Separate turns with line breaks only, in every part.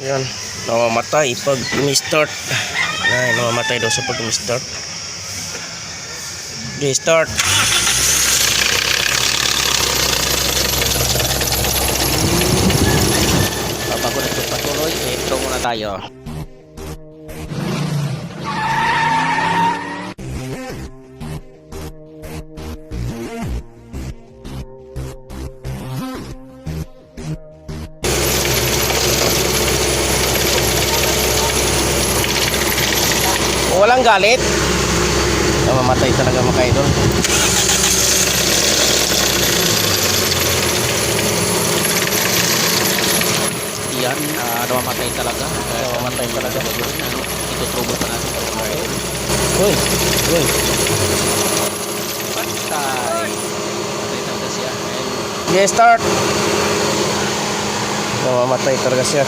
Yan, namamatay pag umi-start. Ay, namamatay daw sa pag umi-start. Okay, start. Bago nagpapatuloy, intro muna tayo. Walang galit. Namamatay talaga mga idol.
Yan, uh, namamatay talaga.
Namamatay talaga.
Ano, itutrouble pa natin ito. Okay.
Uy, uy.
Patay. Patay talaga siya.
Start. Namamatay talaga siya.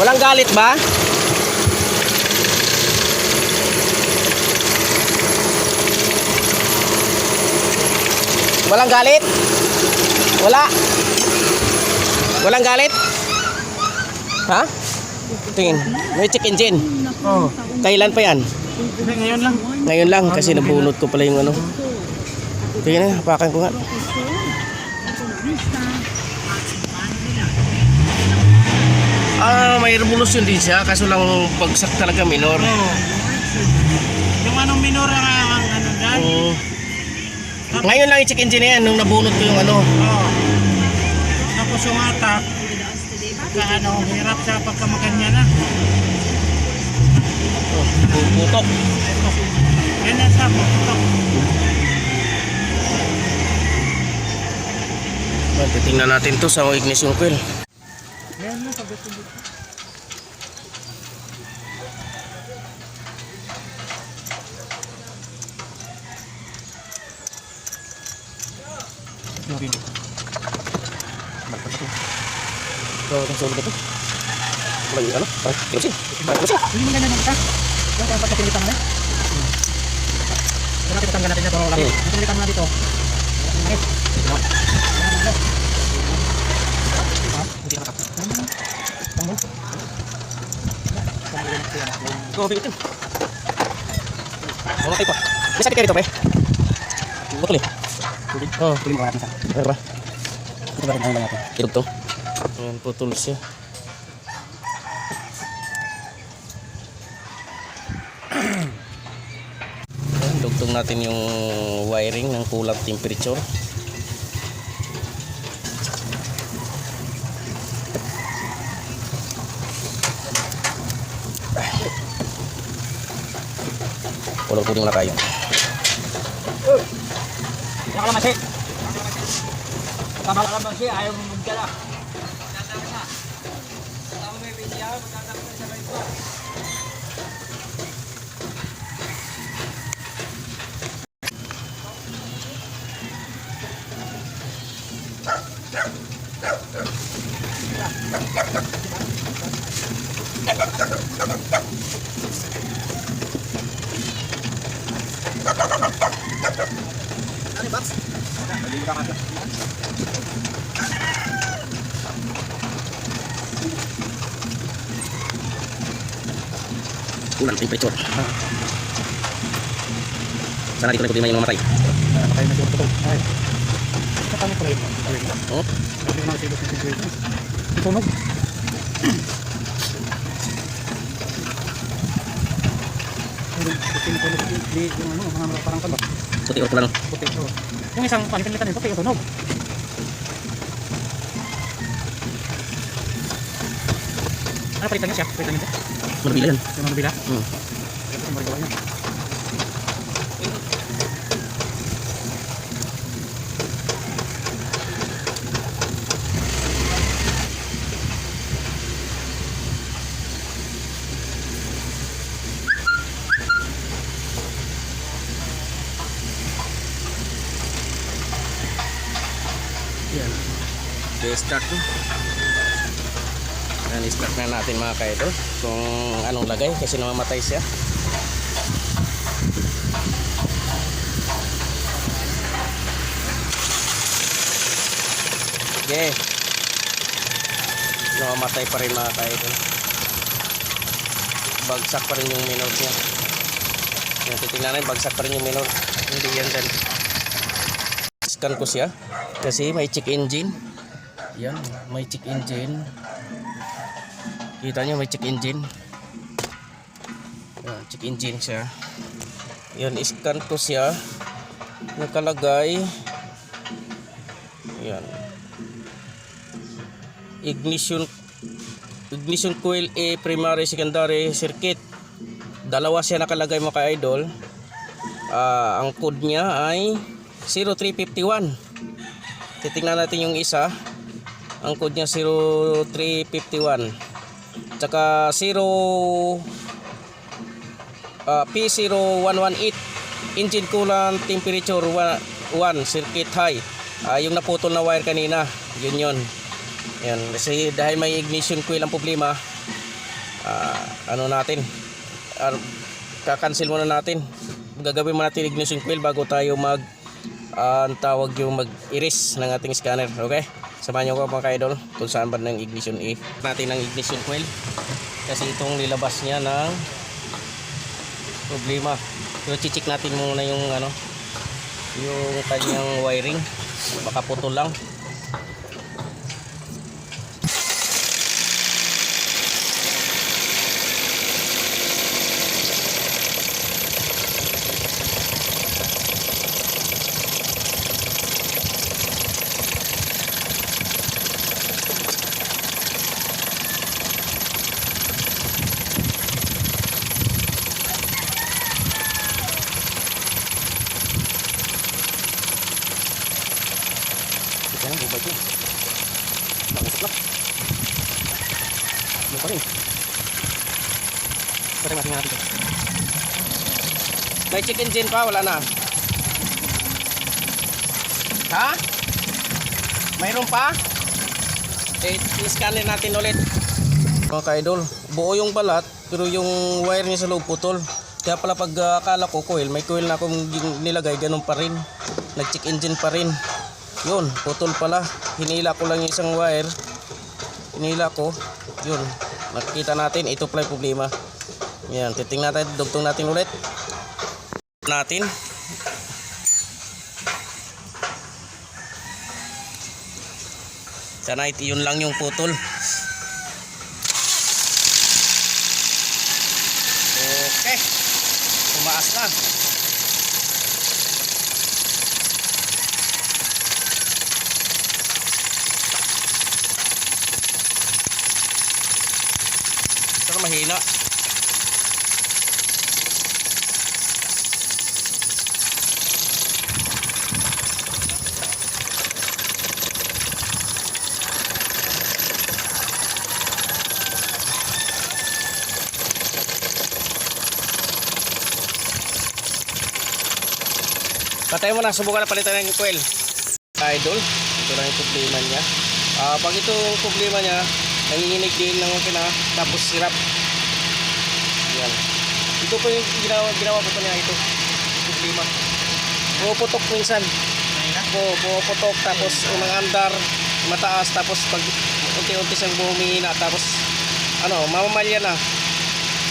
Walang galit ba? Walang galit? Wala. Walang galit? Ha? Tingin. May check engine.
Oo.
Kailan pa yan?
Ngayon lang.
Ngayon lang kasi nabunot ko pala yung ano. Tingnan na, hapakan ko nga. Ah, may revolusyon din siya kaso lang pagsak talaga minor.
Oo. Yung anong minor ang, ang ano dyan?
Mm. Ngayon lang i-check engine na yan nung nabunot ko yung ano.
Oo. Tapos yung atak, ka ano, hirap sa pagkamakanya na.
Oh, putok.
Ito. Yan yan sa ito.
Titingnan natin to sa ignition coil.
Yan na, pagdating dito.
So, itong sulog ito. May ano? Ay, kilosin. Ay, kilosin.
Hindi mo ganyan kita. Yung kaya pagka pinitan mo na. Kaya natin patanggal natin ito. Lagi.
Hmm.
Ito pinitan mo na dito. Lagi. Ah, Hindi ka nakapit. Tanggal.
Go, bigotin. Wala tayo pa. May sakit kayo dito, pre. Bukli.
Tubig.
Oh,
Tuloy mo natin sa.
meron ba?
Ito ba rin ang natin?
Kirog to. Ayan, putol siya. Dugtong natin yung wiring ng kulang temperature. Walang puding na tayo.
Yan ka lang masi. Tama ka lang masi, ayaw mo magdala.
Kulang temperature. Sana dito na problema yung mga matay.
Patay na siguro ito. Ay. Sa kanya pala yun.
Oh,
Hindi ko nakasibot ng situation. Tunog. Hindi, tinutunog. Di, yung ano, mga parang kalo.
puti or pula no?
Puti. oo. Yung isang panipilitan nito, puti, tunog. Ano palitan niya siya? Palitan niya siya?
Marbila yan.
Yung mga bila?
Hmm.
Ito yung marigawa niya.
Yan. Okay, start mo. Yan, start na natin mga kaidol. Kung anong lagay kasi namamatay siya. Okay. namamatay pa rin mga ka-idol bagsak pa rin yung minor niya yung titingnan natin bagsak pa rin yung minor hindi yan dyan scan ko siya kasi may check engine yan may check engine. Kita nyo may check engine. Yan, check engine siya. Yan scan ko siya. Nakalagay. Yan. Ignition ignition coil A primary secondary circuit. Dalawa siya nakalagay mga idol Ah, ang code niya ay 0351 titingnan natin yung isa ang code niya 0351 tsaka 0 ah, P0118 engine coolant temperature 1 circuit high. Ah, yung naputol na wire kanina yun yun. Yan kasi dahil may ignition coil ang problema ah, ano natin ah, kakancel muna natin. Gagawin muna natin ignition coil bago tayo mag ah, ang tawag yung mag-iris ng ating scanner okay? Samahan nyo ko mga ka-idol kung saan ba ng ignition A natin ng ignition coil kasi itong nilabas niya ng problema. So chichik natin muna yung ano yung kanyang wiring. Baka putol lang Pwede mating natin ito. May check engine pa, wala na. Ha? Mayroon pa? Eh, i-scanner natin ulit. Mga ka-idol, buo yung balat, pero yung wire niya sa loob putol. Kaya pala pag uh, akala ko coil, may coil na akong gin- nilagay, ganun pa rin. Nag-check engine pa rin. Yun, putol pala. Hinila ko lang isang wire. Hinila ko. Yun, nakikita natin, ito pala problema. Yan, titingnan natin, dugtong natin ulit. Natin. It- yun lang yung putol. Okay. Tumaas na. Mahina. Patay mo na, subukan na palitan ng coil. Idol, ito lang yung problema niya. Ah, pag ito yung problema niya, nanginginig din ng kina, tapos sirap. Yan. Ito po yung ginawa, ginawa ko pa niya ito. Problema. Pumuputok minsan. Po, pumuputok, tapos unang andar, mataas, tapos pag unti-unti siyang bumihina, tapos ano, mamamalya na.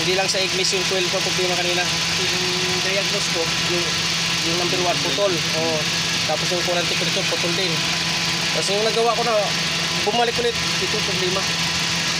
Hindi lang sa ignition coil ko problema kanina. Yung diagnose ko, yung yung number 1 putol. O, tapos yung current temperature putol din. Tapos yung nagawa ko na bumalik ulit, ito problema.